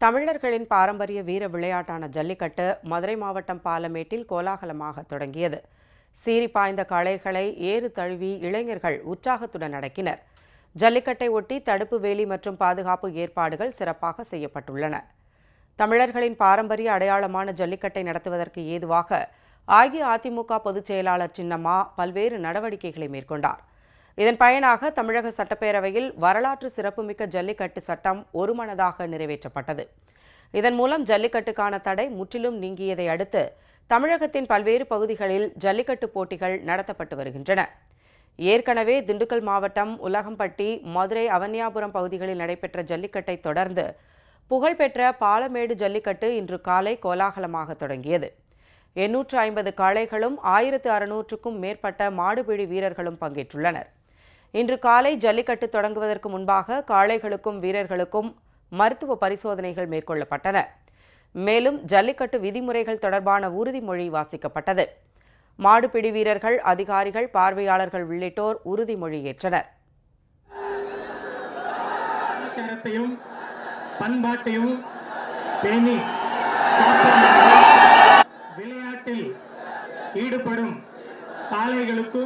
தமிழர்களின் பாரம்பரிய வீர விளையாட்டான ஜல்லிக்கட்டு மதுரை மாவட்டம் பாலமேட்டில் கோலாகலமாக தொடங்கியது. சீறி பாய்ந்த களைகளை ஏறு தழுவி இளைஞர்கள் உற்சாகத்துடன் அடக்கினர் ஜல்லிக்கட்டை ஒட்டி தடுப்பு வேலி மற்றும் பாதுகாப்பு ஏற்பாடுகள் சிறப்பாக செய்யப்பட்டுள்ளன. தமிழர்களின் பாரம்பரிய அடையாளமான ஜல்லிக்கட்டை நடத்துவதற்கு ஏதுவாக அஇஅதிமுக பொதுச் செயலாளர் சின்னம்மா பல்வேறு நடவடிக்கைகளை மேற்கொண்டார். இதன் பயனாக தமிழக சட்டப்பேரவையில் வரலாற்று சிறப்புமிக்க ஜல்லிக்கட்டு சட்டம் ஒருமனதாக நிறைவேற்றப்பட்டது. இதன் மூலம் ஜல்லிக்கட்டுக்கான தடை முற்றிலும் நீங்கியதை அடுத்து தமிழகத்தின் பல்வேறு பகுதிகளில் ஜல்லிக்கட்டு போட்டிகள் நடத்தப்பட்டு வருகின்றன. ஏற்கனவே திண்டுக்கல் மாவட்டம் உலகம்பட்டி மதுரை அவன்யாபுரம் பகுதிகளில் நடைபெற்ற ஜல்லிக்கட்டை தொடர்ந்து புகழ்பெற்ற பாலமேடு ஜல்லிக்கட்டு இன்று காலை கோலாகலமாக தொடங்கியது. எண்ணூற்று ஐம்பது காளைகளும் ஆயிரத்து அறுநூற்றுக்கும் மேற்பட்ட மாடுபிடி வீரர்களும் பங்கேற்றுள்ளனர். இன்று காலை ஜல்லிக்கட்டு தொடங்குவதற்கு முன்பாக காளைகளுக்கும் வீரர்களுக்கும் மருத்துவ பரிசோதனைகள் மேற்கொள்ளப்பட்டன. மேலும் ஜல்லிக்கட்டு விதிமுறைகள் தொடர்பான உறுதிமொழி வாசிக்கப்பட்டது. மாடுபிடி வீரர்கள் அதிகாரிகள் பார்வையாளர்கள் உள்ளிட்டோர் உறுதிமொழி ஏற்றனர். பண்பாட்டையும் பேணி விளையாட்டில் ஈடுபடும் காளைகளுக்கு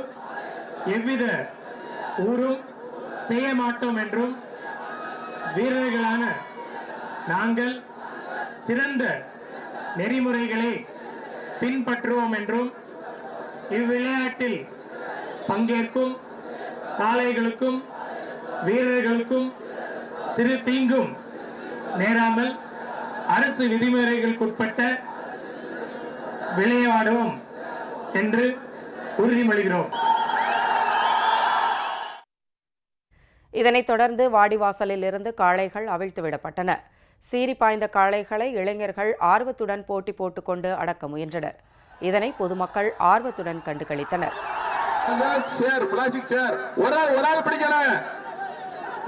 எவ்வித ஊரும் செய்ய மாட்டோம் என்றும் வீரர்களான நாங்கள் சிறந்த நெறிமுறைகளை பின்பற்றுவோம் என்றும் இவ்விளையாட்டில் பங்கேற்கும் காளைகளுக்கும் வீரர்களுக்கும் சிறு தீங்கும் நேராமல் அரசு விதிமுறைகளுக்குட்பட்ட விளையாடுவோம் என்று உறுதிமொழிகிறோம். இதனைத் தொடர்ந்து வாடிவாசலில் இருந்து காளைகள் அவிழ்த்து விடப்பட்டன. சீறி பாய்ந்த காளைகளை இளைஞர்கள் ஆர்வத்துடன் போட்டி போட்டுக்கொண்டு அடக்க முயன்றனர். இதனை பொதுமக்கள் ஆர்வத்துடன் கண்டுகளித்தனர். Chair plastic chair. ஒரு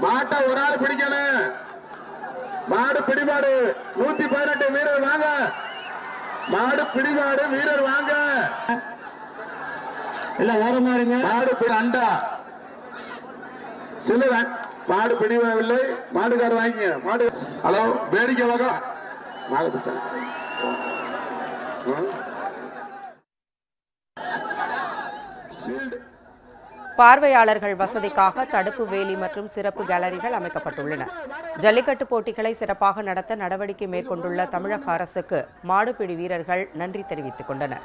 மாட்டை ஆள் பிடிக்கணும். மாடு பிடிமாடு நூத்தி பதினெட்டு வீரர் வாங்க. மாடு பிடிமாடு வீரர் வாங்க. இல்ல ஓரமா இருங்க. மாடு அண்டா. சில மாடு பிடிவதில்லை மாடுகார் வாங்கிங்க. மாடு ஹலோ வேடிக்கை வகை மாடு பிடிச்சாங்க. பார்வையாளர்கள் வசதிக்காக தடுப்பு வேலி மற்றும் சிறப்பு கேலரிகள் அமைக்கப்பட்டுள்ளன. ஜல்லிக்கட்டு போட்டிகளை சிறப்பாக நடத்த நடவடிக்கை மேற்கொண்டுள்ள தமிழக அரசுக்கு மாடுபிடி வீரர்கள் நன்றி தெரிவித்துக் கொண்டனர்.